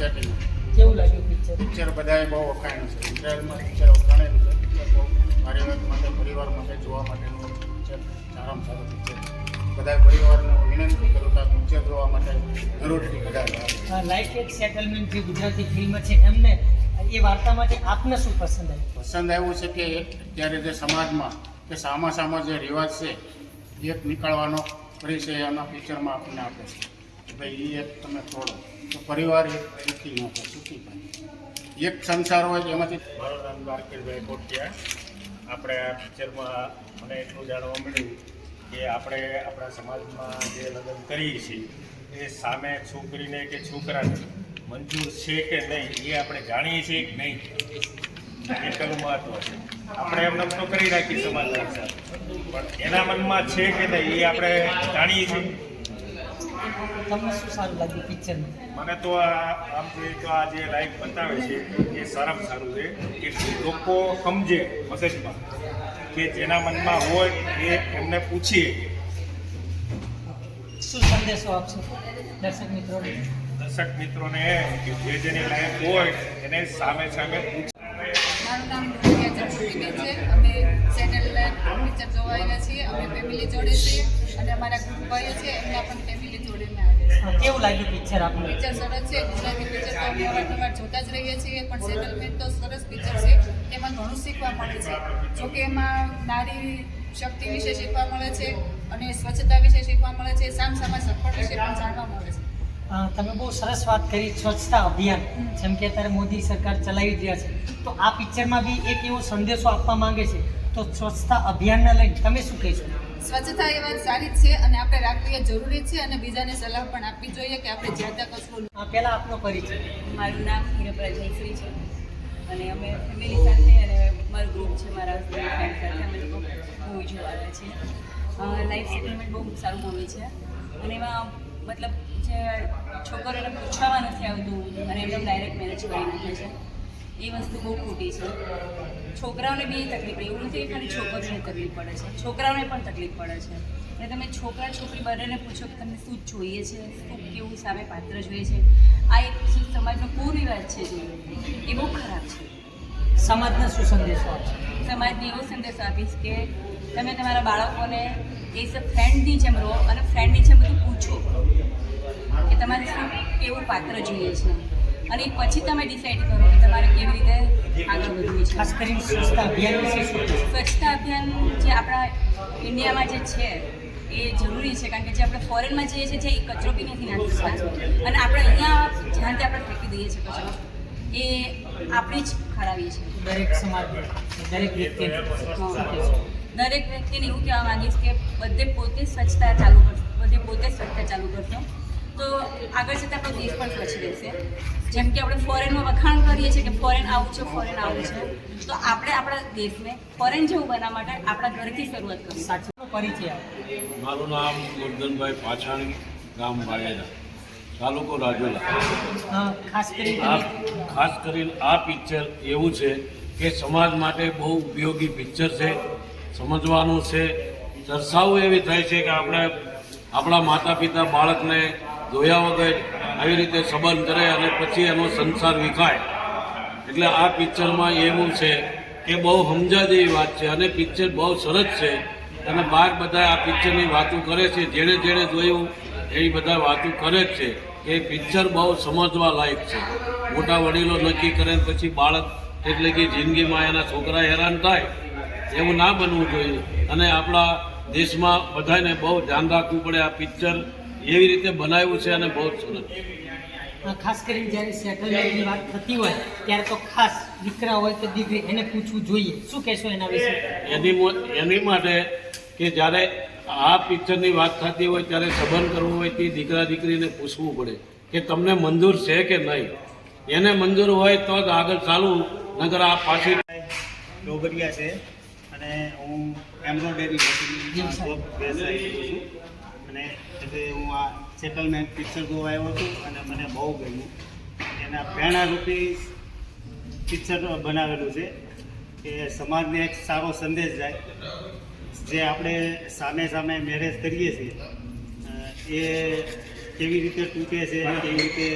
Setting કેવું લાગ્યું picture picture બધાએ બહુ વખાણ્યું છે. ઇઝરાયલમાં પિક્ચર વખાણેલું છે. પિક્ચર બહુ પરિવાર માટે પરિવાર માટે જોવા માટેનું પિક્ચર સારામાં સારું પિક્ચર બધા પરિવારને વિનંતી કરું કે પિક્ચર જોવા માટે જરૂરથી બધા લાઈફ એક સેટલમેન્ટ જે ગુજરાતી ફિલ્મ છે એમને એ વાર્તામાંથી આપને શું પસંદ આવ્યું? પસંદ આવ્યું છે કે અત્યારે જે સમાજમાં કે સામા સામા જે રિવાજ છે એક નીકળવાનો પરિચય આના પિક્ચરમાં આપણને આપે છે. ભાઈ એક તમે તોડો તો પરિવાર એક સુખી ન થાય, સુખી થાય. એક સંસાર હોય એમાંથી મારું નામ દ્વારકેશભાઈ કોટિયા. આપણે આ પિક્ચરમાં મને એટલું જાણવા મળ્યું કે આપણે આપણા સમાજમાં જે લગ્ન કરીએ છીએ, એ સામે છોકરીને કે છોકરાને મંજૂર છે કે નહીં, એ આપણે જાણીએ છીએ કે નહીં. એટલું મહત્વ છે. આપણે એમને એમ તો કરી રાખીએ સમાજ પણ એના મનમાં છે કે નહીં, એ આપણે જાણીએ છીએ. તમને શું સારું લાગ્યું પિક્ચરમાં મને તો આ આમ જોઈએ તો આ જે લાઈફ બતાવે છે એ સારામાં સારું છે કે લોકો સમજે મગજમાં કે જેના મનમાં હોય એ એમને પૂછીએ. શું સંદેશો આપશો દર્શક મિત્રોને? દર્શક મિત્રોને કે જે જેની લાઈફ હોય એને સામે સામે પૂછે મારું નામ છે. અમે ચેનલ પિક્ચર જોવા આવ્યા છીએ. અમે ફેમિલી જોડે છીએ. અને અમારા ગ્રુપ ભાઈઓ છે એમના પણ કેવું લાગ્યું પિક્ચર આપને? પિક્ચર સરસ છે. ગુજરાતી પિક્ચર તો અમે અવારનવાર જોતા જ રહીએ છીએ. પણ સેટલમેન્ટ તો સરસ પિક્ચર છે. એમાં ઘણું શીખવા મળે છે. જોકે એમાં નારી શક્તિ વિશે શીખવા મળે છે અને સ્વચ્છતા વિશે શીખવા મળે છે. સામસામા સફળ વિશે પણ જાણવા મળે છે. તમે બહુ સરસ વાત કરી સ્વચ્છતા અભિયાન. જેમ કે અત્યારે મોદી સરકાર ચલાવી રહ્યા છે. તો આ પિક્ચરમાં બી એક એવો સંદેશો આપવા માંગે છે. તો સ્વચ્છતા અભિયાનને લઈને તમે શું કહેશો? સ્વચ્છતા એ વાત સારી છે અને આપણે રાખવી એ જરૂરી છે અને બીજાને સલાહ પણ આપવી જોઈએ કે આપણે જ્યાં ત્યાં કચરો પહેલાં આપનો પરિચય. મારું નામ હીરપરા જયશ્રી છે અને અમે ફેમિલી સાથે અને મારું ગ્રુપ છે, મારા હસબન્ડ સાથે અમે મૂવી જોવા આવ્યા છીએ લાઈફ સેટલમેન્ટ બહુ સારું મૂવી છે. અને એમાં મતલબ જે છોકરીઓને પૂછવામાં નથી આવતું અને એમને ડાયરેક્ટ મેરેજ કરી નાખે છે. એ વસ્તુ બહુ ખોટી છે. છોકરાઓને બી તકલીફ પડે. એવું નથી કે ખાલી છોકરીઓને તકલીફ પડે છે. છોકરાઓને પણ તકલીફ પડે છે. અને તમે છોકરા છોકરી બંનેને પૂછો કે તમને શું જોઈએ છે? શું કેવું સામે પાત્ર જોઈએ છે? આ એક સમાજનો કુરિવાજ છે જે? એ બહુ ખરાબ છે. સમાજને શું સંદેશો આપશે? સમાજને એવો સંદેશો આપીશ કે તમે તમારા બાળકોને એઝ અ ફ્રેન્ડની જેમ રહો અને ફ્રેન્ડની જેમ બધું પૂછો કે તમારે શું કેવું પાત્ર જોઈએ છે. અને એ પછી તમે ડિસાઈડ કરો કે તમારે કેવી રીતે આગળ વધવું છે. ખાસ કરીને સ્વચ્છતા અભિયાન વિશે સ્વચ્છતા અભિયાન જે આપણા ઇન્ડિયામાં જે છે એ જરૂરી છે કારણ કે જે આપણે ફોરેનમાં જઈએ છીએ જે એ કચરો બી નથી નાખતા અને આપણે અહીંયા જ્યાં ત્યાં આપણે ફેંકી દઈએ છીએ કચરો એ આપણી જ ખરાબી છે. દરેક સમાજ દરેક વ્યક્તિ દરેક વ્યક્તિને એવું કહેવા માંગીશ કે બધે પોતે સ્વચ્છતા ચાલુ કરશો બધે પોતે સ્વચ્છતા ચાલુ કરશો. તો આગળ જતાં આપણો દેશ પણ સ્વચ્છ રહેશે જેમ કે આપણે ફોરેનમાં વખાણ કરીએ છીએ કે ફોરેન આવું છે ફોરેન આવું છે તો આપણે આપણા દેશને ફોરેન જેવું બનાવવા માટે આપણા ઘરથી શરૂઆત કરવી સાચો પરિચય મારું નામ ગોરધનભાઈ પાછાણી ગામ વાળેલા તાલુકો રાજુલા. ખાસ કરીને આ ખાસ કરીને આ પિક્ચર એવું છે કે સમાજ માટે બહુ ઉપયોગી પિક્ચર છે સમજવાનું છે દર્શાવવું એવી થાય છે કે આપણે આપણા માતા પિતા બાળકને જોયા વગર આવી રીતે સંબંધ કરે અને પછી એનો સંસાર વિખાય. એટલે આ પિક્ચરમાં એવું છે કે બહુ સમજા જેવી વાત છે અને પિક્ચર બહુ સરસ છે. અને બહાર બધા આ પિક્ચરની વાતો કરે છે, જેણે જેણે જોયું એવી બધા વાતો કરે જ છે એ પિક્ચર બહુ સમજવા લાયક છે. મોટા વડીલો નક્કી કરે પછી બાળક એટલે કે જિંદગીમાં એના છોકરા હેરાન થાય, એવું ના બનવું જોઈએ. અને આપણા દેશમાં બધાને બહુ ધ્યાન રાખવું પડે આ પિક્ચર એવી રીતે બનાવ્યું છે અને બહુ જ સરસ. ખાસ કરીને જ્યારે સેટલમેન્ટની વાત થતી હોય ત્યારે તો ખાસ દીકરા હોય કે દીકરી એને પૂછવું જોઈએ. શું કહેશો એના વિશે? એની એની માટે કે જ્યારે આ પિક્ચરની વાત થતી હોય ત્યારે સંબંધ કરવો હોય તે દીકરા દીકરીને પૂછવું પડે કે તમને મંજૂર છે કે નહીં? એને મંજૂર હોય તો જ આગળ ચાલુ નગર આ પાછી ડોગરિયા છે અને હું એમ્બ્રોઇડરી છું. અને એટલે હું આ સેટલમેન્ટ પિક્ચર જોવા આવ્યો છું અને મને બહુ ગમ્યું. એના પ્રેરણારૂપી પિક્ચર બનાવેલું છે કે સમાજને એક સારો સંદેશ જાય. જે આપણે સામે સામે મેરેજ કરીએ છીએ એ કેવી રીતે તૂટે છે, કેવી રીતે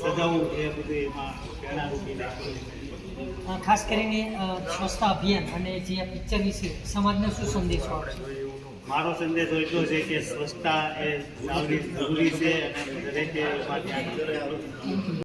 સજાવું એ બધું એમાં પ્રેરણારૂપી ખાસ કરીને સ્વચ્છતા અભિયાન અને જે આ પિક્ચર વિશે સમાજને શું સંદેશો આપશે મારો સંદેશો એટલો છે કે સ્વચ્છતા એ જરૂરી છે અને દરેકે